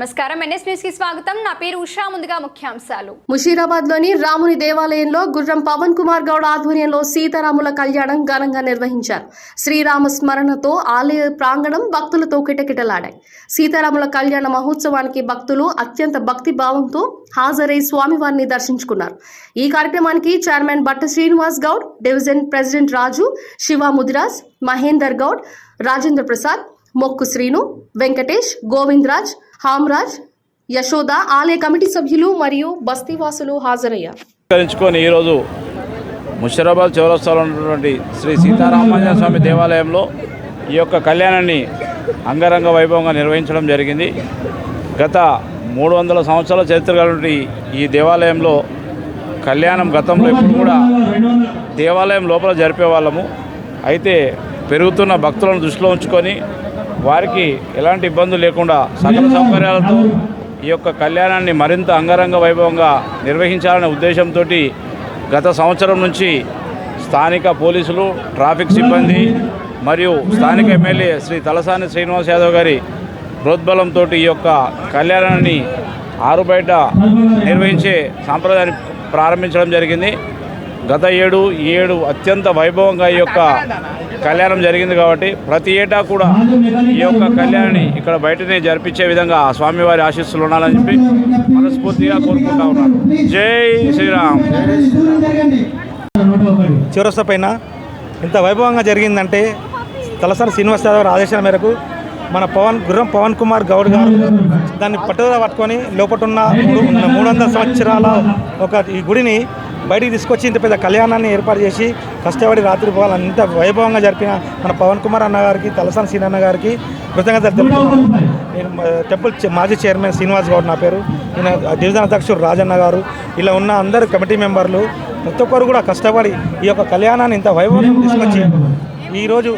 నమస్కారం. ఎన్ఎస్ న్యూస్కి స్వాగతం. నా పేరు ఉషా. ముందుగా ముఖ్యాంశాలు. ముషీరాబాద్లోని రాముని దేవాలయంలో గుర్రం పవన్ కుమార్ గౌడ్ ఆధ్వర్యంలో సీతారాముల కళ్యాణం ఘనంగా నిర్వహించారు. శ్రీరామ స్మరణతో ఆలయ ప్రాంగణం భక్తులతో కిటకిటలాడాయి. సీతారాముల కళ్యాణ మహోత్సవానికి భక్తులు అత్యంత భక్తి భావంతో హాజరై స్వామివారిని దర్శించుకున్నారు. ఈ కార్యక్రమానికి chairman Batta Srinivas Goud division president Raju Shiva Mudiraj Mahender Goud Rajendra Prasad Mokku Srinu Venkatesh Govindaraj హామ్రాజ్ Yashoda ఆలయ కమిటీ సభ్యులు మరియు బస్తీవాసులు హాజరయ్యారు. ఈరోజు ముషిరాబాద్ చౌరస్తాలో ఉన్నటువంటి శ్రీ సీతారామాంజన స్వామి దేవాలయంలో ఈ యొక్క కళ్యాణాన్ని అంగరంగ వైభవంగా నిర్వహించడం జరిగింది. గత మూడు వందల సంవత్సరాల చరిత్ర కలిగినటువంటి ఈ దేవాలయంలో కళ్యాణం గతంలో ఇప్పుడు కూడా దేవాలయం లోపల జరిపే వాళ్ళము. అయితే పెరుగుతున్న భక్తులను దృష్టిలో ఉంచుకొని వారికి ఎలాంటి ఇబ్బందులు లేకుండా సకల సౌకర్యాలతో ఈ యొక్క కళ్యాణాన్ని మరింత అంగరంగ వైభవంగా నిర్వహించాలనే ఉద్దేశంతో గత సంవత్సరం నుంచి స్థానిక పోలీసులు ట్రాఫిక్ సిబ్బంది మరియు స్థానిక ఎమ్మెల్యే శ్రీ తలసాని శ్రీనివాస్ యాదవ్ గారి ప్రోద్బలంతో ఈ యొక్క కళ్యాణాన్ని ఆరు బయట నిర్వహించే సాంప్రదాయాన్ని ప్రారంభించడం జరిగింది. గత ఏడు ఈ ఏడు అత్యంత వైభవంగా ఈ యొక్క కళ్యాణం జరిగింది కాబట్టి ప్రతి ఏటా కూడా ఈ యొక్క కళ్యాణాన్ని ఇక్కడ బయటనే జరిపించే విధంగా ఆ స్వామివారి ఆశీస్సులు ఉండాలని చెప్పి మనస్ఫూర్తిగా కోరుకుంటా ఉన్నాను. జై శ్రీరామ్. చివరస్థ పైన ఇంత వైభవంగా జరిగిందంటే తలసాని శ్రీనివాస్ యాదవ్ ఆదేశాల మేరకు మన పవన్ గుర్రం పవన్ కుమార్ గౌడ్ గారు దాన్ని పట్టుదల పట్టుకొని లోపల ఉన్న మూడు మూడు వందల సంవత్సరాల ఒక ఈ గుడిని బయటికి తీసుకొచ్చి ఇంత పెద్ద కళ్యాణాన్ని ఏర్పాటు చేసి కష్టపడి రాత్రి పోవాలి అంత వైభవంగా జరిపిన మన పవన్ కుమార్ అన్న గారికి తలసాని సీనన్న గారికి కృతజ్ఞత నేను టెంపుల్ మాజీ చైర్మన్ శ్రీనివాస్ గౌడ్ నా పేరు. నేను డివిజన్ అధ్యక్షుడు రాజన్న గారు. ఇలా ఉన్న అందరు కమిటీ మెంబర్లు ప్రతి ఒక్కరు కూడా కష్టపడి ఈ యొక్క కళ్యాణాన్ని ఇంత వైభవం తీసుకొచ్చి ఈరోజు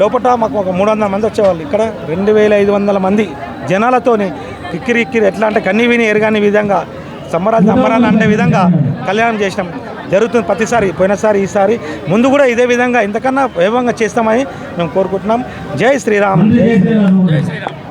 లోపల మాకు ఒక మూడు వందల మంది వచ్చేవాళ్ళు. ఇక్కడ రెండు వేల ఐదు వందల మంది జనాలతోని కిక్కిరి ఇక్కిరి ఎట్లా అంటే కన్నీ విని ఎరగాని విధంగా సంబరాలు సంబరాలు అంటే విధంగా కళ్యాణం చేసినాం. జరుగుతుంది ప్రతిసారి పోయినసారి ఈసారి. ముందు కూడా ఇదే విధంగా ఇంతకన్నా వైభవంగా చేస్తామని మేము కోరుకుంటున్నాం. జై శ్రీరామ్. జై శ్రీరామ్.